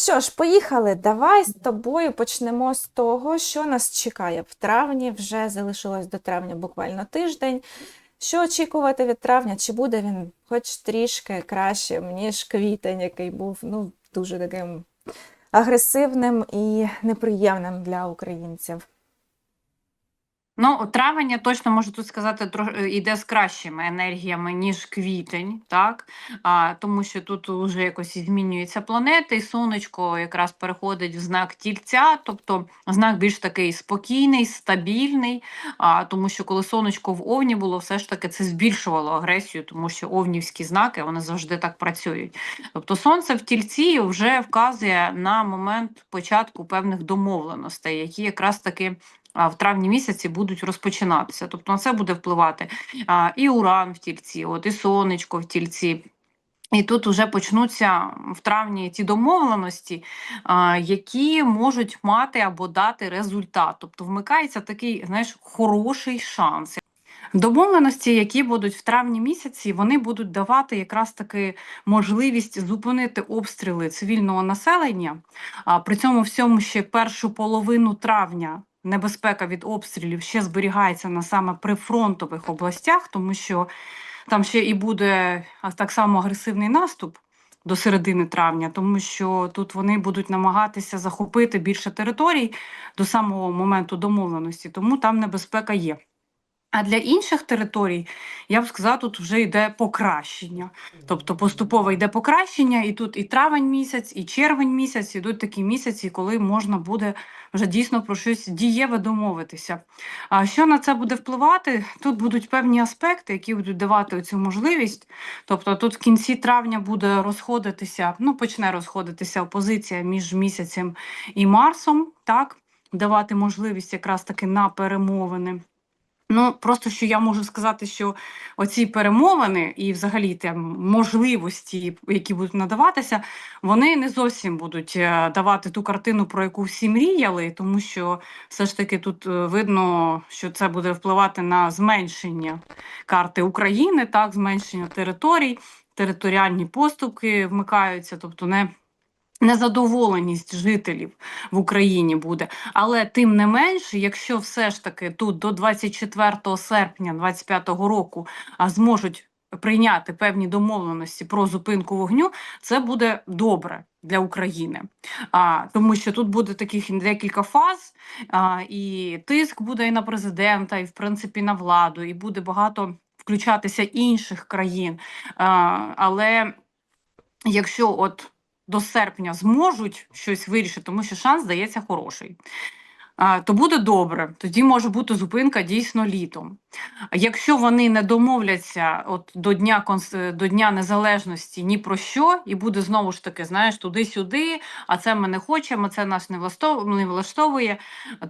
Що ж, поїхали. Давай з тобою почнемо з того, що нас чекає в травні. Вже залишилось до травня буквально тиждень. Що очікувати від травня? Чи буде він хоч трішки кращим, ніж квітень, який був ну, дуже таким агресивним і неприємним для українців? Ну, травень, я точно можу тут сказати, йде з кращими енергіями, ніж квітень, так? А, тому що тут вже якось змінюється планета, і сонечко якраз переходить в знак тільця, тобто знак більш такий спокійний, стабільний. А, тому що коли сонечко в овні було, все ж таки це збільшувало агресію, тому що овнівські знаки вони завжди так працюють. Тобто сонце в тільці вже вказує на момент початку певних домовленостей, які якраз таки в травні місяці будуть розпочинатися. Тобто на це буде впливати і уран в тільці, от, і сонечко в тільці. І тут вже почнуться в травні ті домовленості, які можуть мати або дати результат. Тобто вмикається такий, знаєш, хороший шанс. Домовленості, які будуть в травні місяці, вони будуть давати якраз таки можливість зупинити обстріли цивільного населення. А при цьому всьому ще першу половину травня небезпека від обстрілів ще зберігається на саме прифронтових областях, тому що там ще і буде так само агресивний наступ. До середини травня, тому що тут вони будуть намагатися захопити більше територій до самого моменту домовленості, тому там небезпека є. А для інших територій, я б сказала, тут вже йде покращення. Тобто поступово йде покращення, і тут і травень місяць, і червень місяць ідуть такі місяці, коли можна буде вже дійсно про щось дієве домовитися. А що на це буде впливати? Тут будуть певні аспекти, які будуть давати цю можливість. Тобто тут в кінці травня буде розходитися, ну почне розходитися опозиція між місяцем і Марсом, так, давати можливість якраз таки на перемовини. Ну, просто що я можу сказати, що оці перемовини і взагалі там можливості, які будуть надаватися, вони не зовсім будуть е, давати ту картину, про яку всі мріяли, тому що все ж таки тут е, видно, що це буде впливати на зменшення карти України, так, зменшення територій, територіальні поступки вмикаються, тобто не. Незадоволеність жителів в Україні буде, але тим не менше, якщо все ж таки тут до 24 серпня 2025 року зможуть прийняти певні домовленості про зупинку вогню, це буде добре для України. А, тому що тут буде таких декілька фаз, а, і тиск буде і на президента, і в принципі на владу, і буде багато включатися інших країн. А, але якщо от до серпня зможуть щось вирішити, тому що шанс здається хороший. То буде добре, тоді може бути зупинка дійсно літом. Якщо вони не домовляться от до дня до дня незалежності ні про що, і буде знову ж таки, знаєш, туди-сюди, а це ми не хочемо, це нас не влаштовує,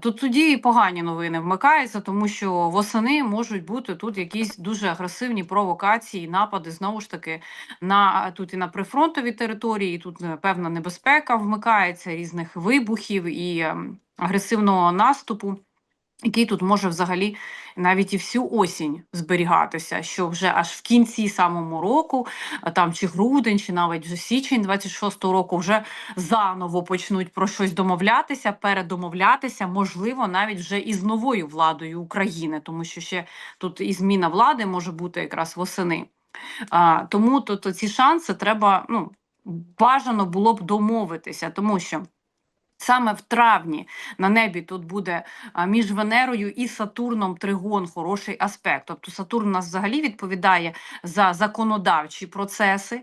то тоді і погані новини вмикаються, тому що восени можуть бути тут якісь дуже агресивні провокації, напади знову ж таки на тут і на прифронтовій території, і тут е, певна небезпека вмикається різних вибухів і ем, агресивного наступу. Який тут може взагалі навіть і всю осінь зберігатися, що вже аж в кінці самому року, там чи грудень, чи навіть вже січень 26-го року, вже заново почнуть про щось домовлятися, передомовлятися, можливо, навіть вже із новою владою України, тому що ще тут і зміна влади може бути якраз восени. А, тому тут ці шанси треба ну, бажано було б домовитися, тому що. Саме в травні на небі тут буде між Венерою і Сатурном тригон хороший аспект. Тобто Сатурн у нас взагалі відповідає за законодавчі процеси,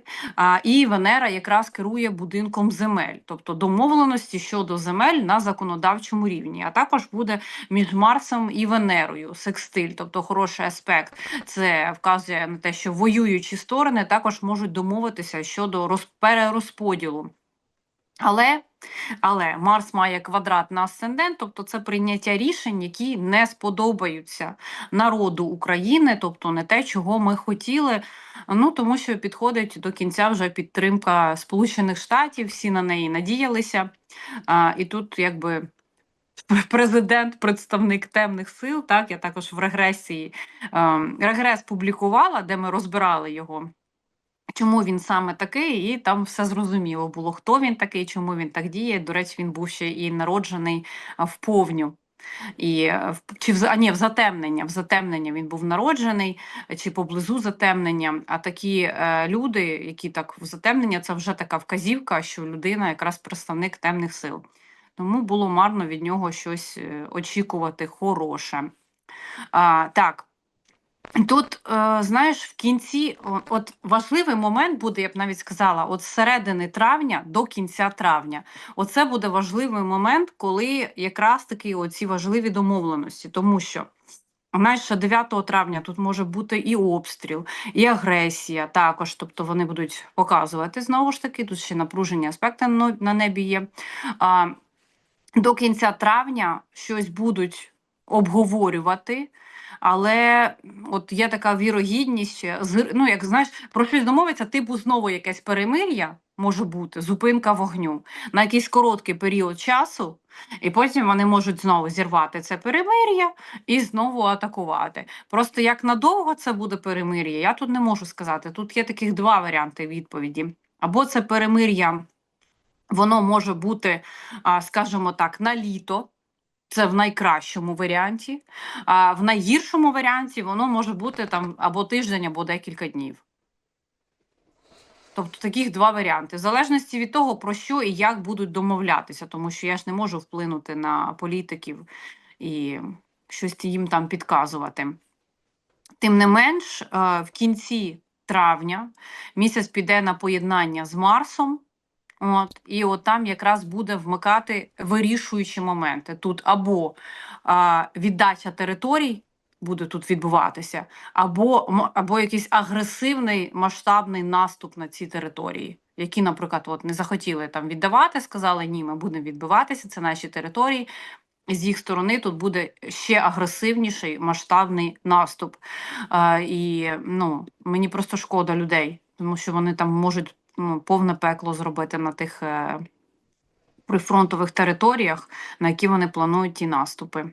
і Венера якраз керує будинком земель, тобто домовленості щодо земель на законодавчому рівні. А також буде між Марсом і Венерою секстиль, тобто хороший аспект. Це вказує на те, що воюючі сторони також можуть домовитися щодо роз... перерозподілу. Але але Марс має квадрат на асцендент, тобто це прийняття рішень, які не сподобаються народу України, тобто не те, чого ми хотіли. Ну тому що підходить до кінця вже підтримка Сполучених Штатів, всі на неї надіялися. А, І тут якби. Президент, представник темних сил, так я також в регресії. Е, регрес публікувала, де ми розбирали його Чому він саме такий, і там все зрозуміло було, хто він такий, чому він так діє. До речі, він був ще і народжений в повню. І чи в а, ні, в затемнення. В затемнення він був народжений, чи поблизу затемнення. А такі е, люди, які так в затемнення, це вже така вказівка, що людина якраз представник темних сил. Тому було марно від нього щось е, очікувати хороше. А, так. Тут, е, знаєш, в кінці, от важливий момент буде, я б навіть сказала, от з середини травня до кінця травня. Оце буде важливий момент, коли якраз таки оці важливі домовленості, тому що. Знаєш, що 9 травня тут може бути і обстріл, і агресія також. Тобто вони будуть показувати знову ж таки. Тут ще напружені аспекти на небі є. А, до кінця травня щось будуть обговорювати, але от є така вірогідність, ну як знаєш, про щось домовиться, типу знову якесь перемир'я може бути, зупинка вогню на якийсь короткий період часу, і потім вони можуть знову зірвати це перемир'я і знову атакувати. Просто як надовго це буде перемир'я, я тут не можу сказати. Тут є таких два варіанти відповіді. Або це перемир'я, воно може бути, скажімо так, на літо. Це в найкращому варіанті, а в найгіршому варіанті воно може бути там або тиждень, або декілька днів. Тобто таких два варіанти, в залежності від того, про що і як будуть домовлятися, тому що я ж не можу вплинути на політиків і щось їм там підказувати. Тим не менш, е, в кінці травня місяць піде на поєднання з Марсом. От, і от там якраз буде вмикати вирішуючі моменти. Тут або а, віддача територій буде тут відбуватися, або, або якийсь агресивний масштабний наступ на ці території, які, наприклад, от не захотіли там віддавати, сказали, ні, ми будемо відбиватися, це наші території. З їх сторони тут буде ще агресивніший масштабний наступ. А, і ну, мені просто шкода людей, тому що вони там можуть ну, повне пекло зробити на тих е, прифронтових територіях, на які вони планують ті наступи.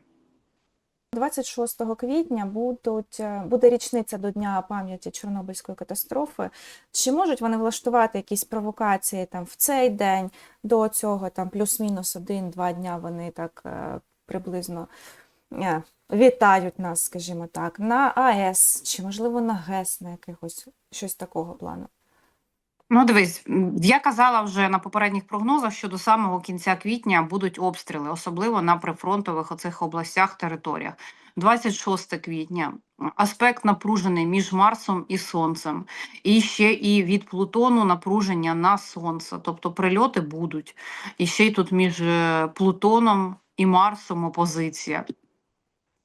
26 квітня будуть, е, буде річниця до Дня пам'яті Чорнобильської катастрофи. Чи можуть вони влаштувати якісь провокації там в цей день, до цього, там плюс-мінус один-два дня вони так е, приблизно вітають нас, скажімо так, на АЕС, чи можливо на ГЕС, на якихось щось такого плану. Ну, дивись, я казала вже на попередніх прогнозах, що до самого кінця квітня будуть обстріли, особливо на прифронтових оцих областях, територіях. 26 квітня аспект напружений між Марсом і Сонцем, і ще і від Плутону напруження на Сонце, тобто прильоти будуть. І ще й тут між е, Плутоном і Марсом опозиція.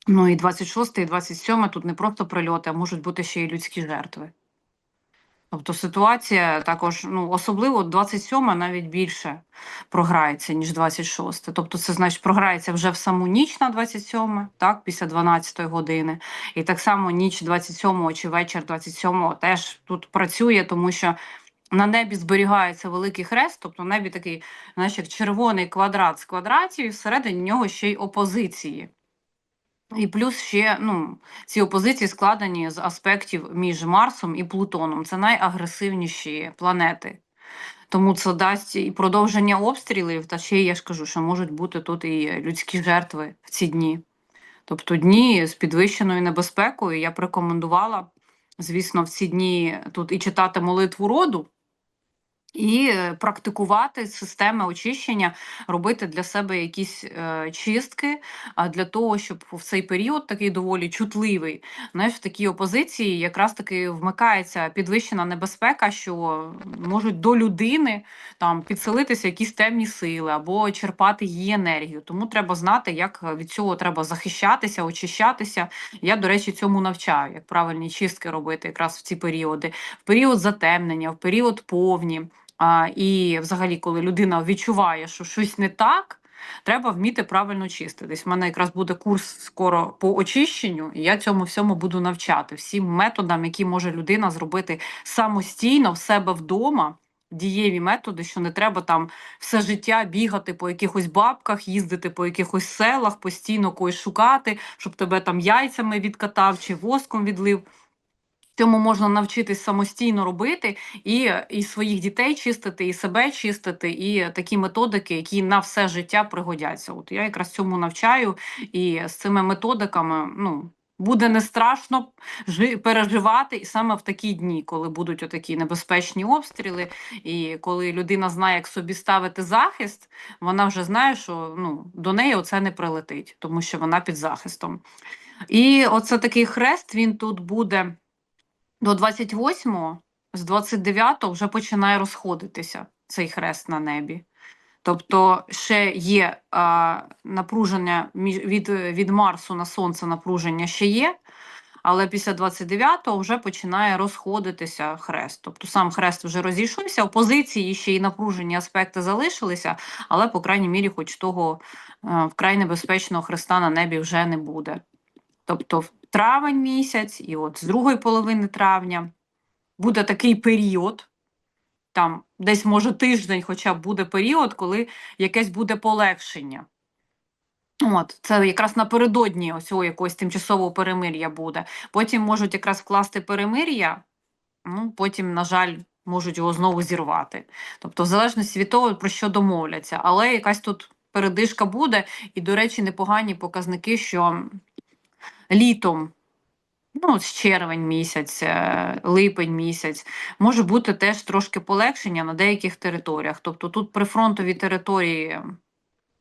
Ну і 26 і 27 тут не просто прильоти, а можуть бути ще й людські жертви. Тобто ситуація також, ну особливо 27 навіть більше програється, ніж 26. Тобто, це значить програється вже в саму ніч на 27, так, після 12 години. І так само ніч 27 чи вечір 27 теж тут працює, тому що на небі зберігається великий хрест, тобто небі такий, знаєш, як червоний квадрат з квадратів, і всередині нього ще й опозиції. І плюс ще ну, ці опозиції складені з аспектів між Марсом і Плутоном. Це найагресивніші планети. Тому це дасть і продовження обстрілів, та ще я ж кажу, що можуть бути тут і людські жертви в ці дні. Тобто дні з підвищеною небезпекою. Я б рекомендувала, звісно, в ці дні тут і читати молитву роду, і е, практикувати системи очищення, робити для себе якісь е, чистки, для того, щоб в цей період такий доволі чутливий, знаєш, в такій опозиції якраз таки вмикається підвищена небезпека, що можуть до людини там підселитися якісь темні сили або черпати її енергію. Тому треба знати, як від цього треба захищатися, очищатися. Я, до речі, цьому навчаю, як правильні чистки робити якраз в ці періоди, в період затемнення, в період повні. А, і взагалі, коли людина відчуває, що щось не так, треба вміти правильно чиститись. У мене якраз буде курс скоро по очищенню, і я цьому всьому буду навчати всім методам, які може людина зробити самостійно в себе вдома. Дієві методи, що не треба там все життя бігати по якихось бабках, їздити по якихось селах, постійно когось шукати, щоб тебе там яйцями відкатав чи воском відлив. Цьому можна навчитись самостійно робити і, і своїх дітей чистити, і себе чистити, і такі методики, які на все життя пригодяться. От я якраз цьому навчаю, і з цими методиками ну, буде не страшно переживати і саме в такі дні, коли будуть отакі небезпечні обстріли, і коли людина знає, як собі ставити захист, вона вже знає, що ну, до неї оце не прилетить, тому що вона під захистом. І оце такий хрест, він тут буде до 28-го, з 29-го вже починає розходитися цей хрест на небі. Тобто ще є а, напруження від, від Марсу на Сонце напруження ще є, але після 29-го вже починає розходитися хрест. Тобто сам хрест вже розійшовся, опозиції ще й напружені аспекти залишилися, але, по крайній мірі, хоч того а, вкрай небезпечного хреста на небі вже не буде. Тобто травень місяць, і от з другої половини травня буде такий період, там десь може тиждень, хоча б буде період, коли якесь буде полегшення. От, це якраз напередодні ось якогось тимчасового перемир'я буде. Потім можуть якраз вкласти перемир'я, ну потім, на жаль, можуть його знову зірвати. Тобто, в залежності від того, про що домовляться. Але якась тут передишка буде, і, до речі, непогані показники, що літом, ну, з червень місяць, е, липень місяць, може бути теж трошки полегшення на деяких територіях. Тобто тут прифронтові території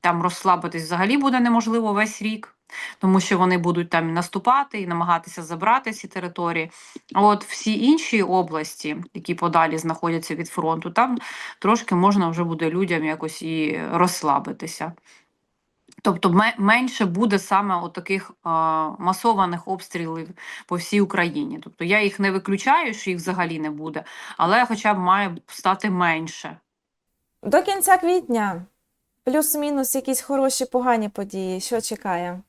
там розслабитись взагалі буде неможливо весь рік, тому що вони будуть там і наступати і намагатися забрати ці території. А от всі інші області, які подалі знаходяться від фронту, там трошки можна вже буде людям якось і розслабитися. Тобто менше буде саме от таких а, масованих обстрілів по всій Україні. Тобто я їх не виключаю, що їх взагалі не буде, але хоча б має стати менше. До кінця квітня плюс-мінус якісь хороші, погані події. Що чекає?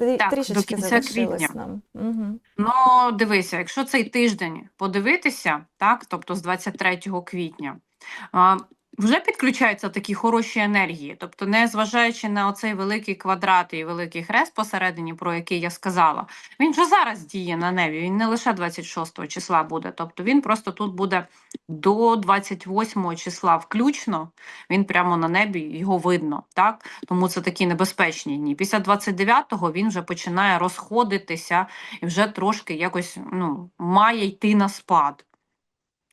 Трі- Так, до кінця квітня. нам. Угу. Ну, дивися, якщо цей тиждень подивитися, так, тобто з 23 квітня, а, вже підключаються такі хороші енергії. Тобто, не зважаючи на оцей великий квадрат і великий хрест посередині, про який я сказала, він вже зараз діє на небі. Він не лише 26 числа буде. Тобто він просто тут буде до 28 числа включно. Він прямо на небі, його видно. Так? Тому це такі небезпечні дні. Після 29-го він вже починає розходитися і вже трошки якось ну, має йти на спад.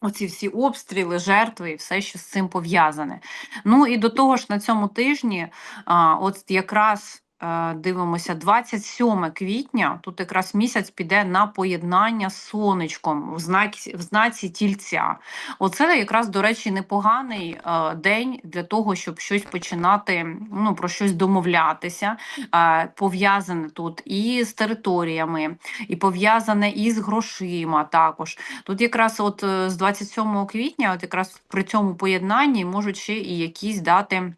Оці всі обстріли, жертви і все, що з цим пов'язане. Ну і до того ж, на цьому тижні, а, от якраз дивимося, 27 квітня, тут якраз місяць піде на поєднання з сонечком в знаці, в знаці тільця. Оце якраз, до речі, непоганий е, день для того, щоб щось починати, ну, про щось домовлятися, е, пов'язане тут і з територіями, і пов'язане із грошима також. Тут якраз от е, з 27 квітня, от якраз при цьому поєднанні можуть ще і якісь дати.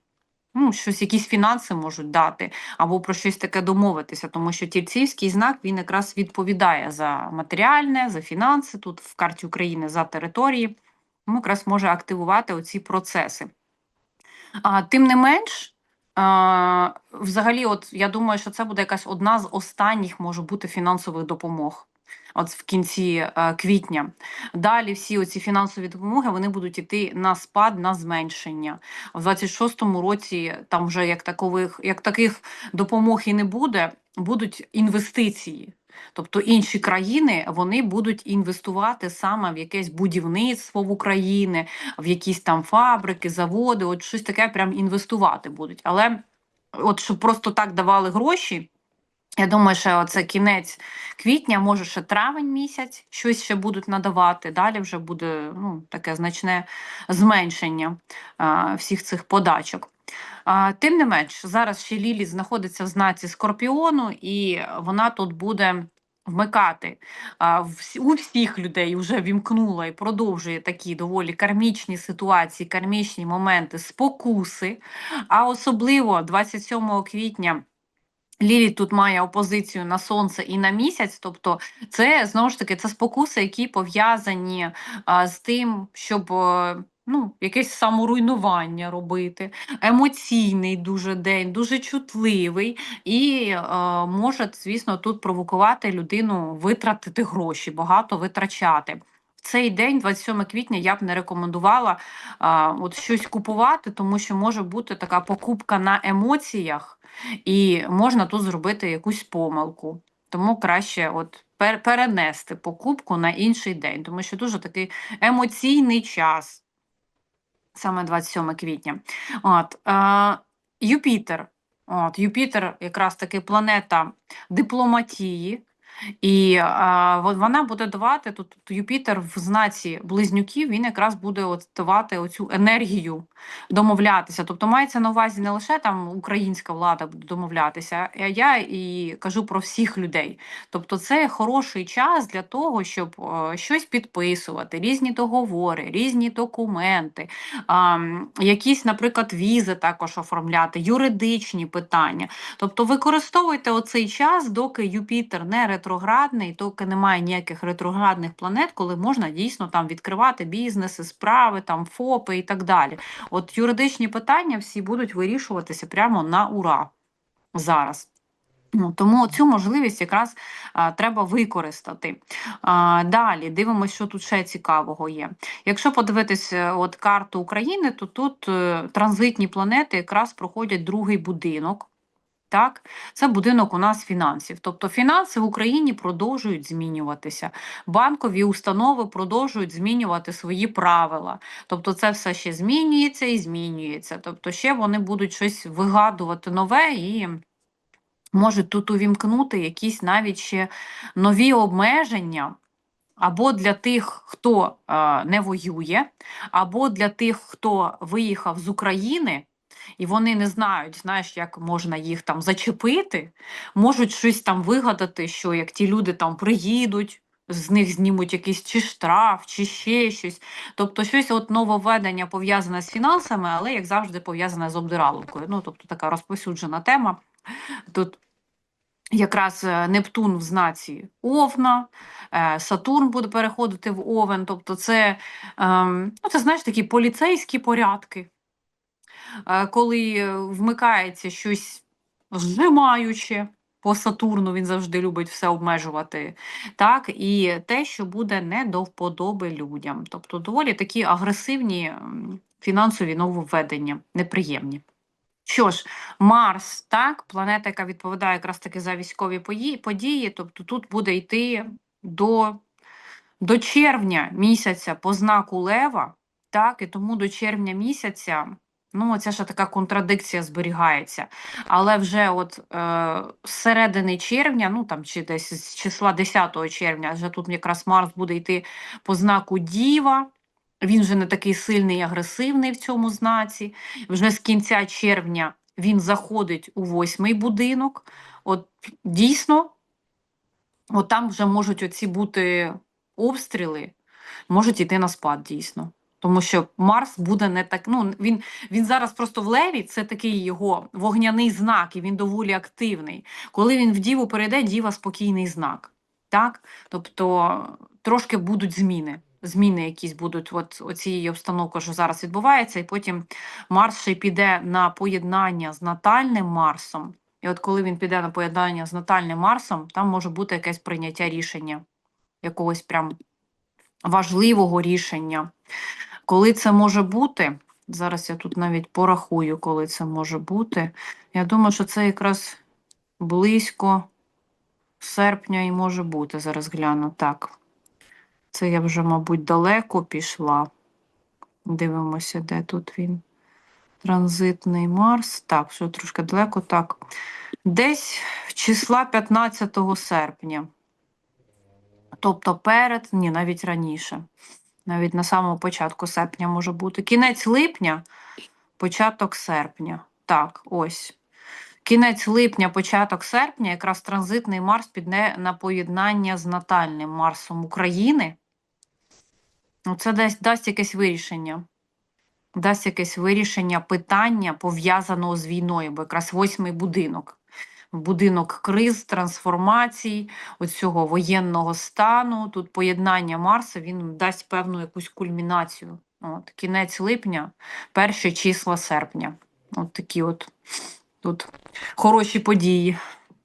Ну, щось, якісь фінанси можуть дати, або про щось таке домовитися, тому що тільцівський знак він якраз відповідає за матеріальне, за фінанси тут в карті України за території, тому якраз може активувати оці процеси. А, тим не менш, а, взагалі, от я думаю, що це буде якась одна з останніх може бути фінансових допомог. От в кінці е, квітня. Далі всі оці фінансові допомоги вони будуть йти на спад, на зменшення. В 26-му році там вже як такових, як таких допомог і не буде, будуть інвестиції. Тобто інші країни вони будуть інвестувати саме в якесь будівництво в Україні, в якісь там фабрики, заводи, от щось таке прям інвестувати будуть. Але от щоб просто так давали гроші. Я думаю, що це кінець квітня, може ще травень місяць, щось ще будуть надавати. Далі вже буде ну, таке значне зменшення а, всіх цих подачок. А, тим не менш, зараз ще Лілі знаходиться в знаці Скорпіону, і вона тут буде вмикати а, у всіх людей вже вімкнула і продовжує такі доволі кармічні ситуації, кармічні моменти, спокуси. А особливо 27 квітня. Лілі тут має опозицію на сонце і на місяць, тобто це знову ж таки це спокуси, які пов'язані з тим, щоб е, ну, якесь саморуйнування робити, емоційний дуже день, дуже чутливий. І е, може, звісно, тут провокувати людину витратити гроші, багато витрачати. Цей день, 27 квітня, я б не рекомендувала а, от щось купувати, тому що може бути така покупка на емоціях, і можна тут зробити якусь помилку. Тому краще от пер- перенести покупку на інший день, тому що дуже такий емоційний час, саме 27 квітня. От, е, Юпітер. От, Юпітер якраз таки планета дипломатії. І а, вона буде давати тут Юпітер в знаці близнюків, він якраз буде от давати оцю енергію домовлятися. Тобто мається на увазі не лише там українська влада буде домовлятися, а я і кажу про всіх людей. Тобто, це хороший час для того, щоб е, щось підписувати, різні договори, різні документи, а, якісь, наприклад, візи також оформляти, юридичні питання. Тобто використовуйте оцей час, доки Юпітер не ретроградний, доки немає ніяких ретроградних планет, коли можна дійсно там відкривати бізнеси, справи, там ФОПи і так далі. От юридичні питання всі будуть вирішуватися прямо на ура зараз. Ну, тому цю можливість якраз а, треба використати. А, далі дивимося, що тут ще цікавого є. Якщо подивитись е, от карту України, то тут е, транзитні планети якраз проходять другий будинок. Так, це будинок у нас фінансів. Тобто фінанси в Україні продовжують змінюватися. Банкові установи продовжують змінювати свої правила. Тобто, це все ще змінюється і змінюється. Тобто, ще вони будуть щось вигадувати нове і можуть тут увімкнути якісь навіть ще нові обмеження. Або для тих, хто е, не воює, або для тих, хто виїхав з України, і вони не знають, знаєш, як можна їх там зачепити, можуть щось там вигадати, що як ті люди там приїдуть, з них знімуть якийсь чи штраф, чи ще щось. Тобто щось от нововведення пов'язане з фінансами, але як завжди пов'язане з обдираловкою. Ну, тобто така розповсюджена тема. Тут якраз е, Нептун в знаці Овна, е, Сатурн буде переходити в Овен. Тобто, це, ем, ну, це знаєш, такі поліцейські порядки, коли е, вмикається щось зжимаюче. По Сатурну він завжди любить все обмежувати, так, і те, що буде не до вподоби людям. Тобто доволі такі агресивні фінансові нововведення, неприємні. Що ж, Марс, так, планета, яка відповідає якраз таки за військові події, тобто тут буде йти до, до червня місяця по знаку Лева, так, і тому до червня місяця, ну, це ж така контрадикція зберігається. Але вже от е, з середини червня, ну там чи десь з числа 10 червня, вже тут якраз Марс буде йти по знаку Діва. Він вже не такий сильний і агресивний в цьому знаці. Вже з кінця червня він заходить у восьмий будинок. От дійсно, от там вже можуть оці бути обстріли, можуть йти на спад дійсно. Тому що Марс буде не так. Ну він, він зараз просто в леві, це такий його вогняний знак, і він доволі активний. Коли він в діву перейде, діва спокійний знак. Так? Тобто трошки будуть зміни. Зміни якісь будуть от оцієї обстановки, що зараз відбувається, і потім Марс ще й піде на поєднання з натальним Марсом. І от коли він піде на поєднання з натальним Марсом, там може бути якесь прийняття рішення, якогось прям важливого рішення. Коли це може бути, зараз я тут навіть порахую, коли це може бути. Я думаю, що це якраз близько серпня і може бути. Зараз гляну. Так. Це я вже, мабуть, далеко пішла. Дивимося, де тут він. Транзитний Марс. Так, що трошки далеко, так. Десь числа 15 серпня. Тобто перед, ні, навіть раніше. Навіть на самому початку серпня може бути. Кінець липня, початок серпня. Так, ось. Кінець липня, початок серпня, якраз транзитний Марс піде на поєднання з натальним Марсом України. Ну, це дасть, дасть якесь вирішення. Дасть якесь вирішення питання, пов'язаного з війною, бо якраз восьмий будинок. Будинок криз, трансформацій, оцього воєнного стану. Тут поєднання Марса він дасть певну якусь кульмінацію От, кінець липня, перші числа серпня. От такі от тут хороші події.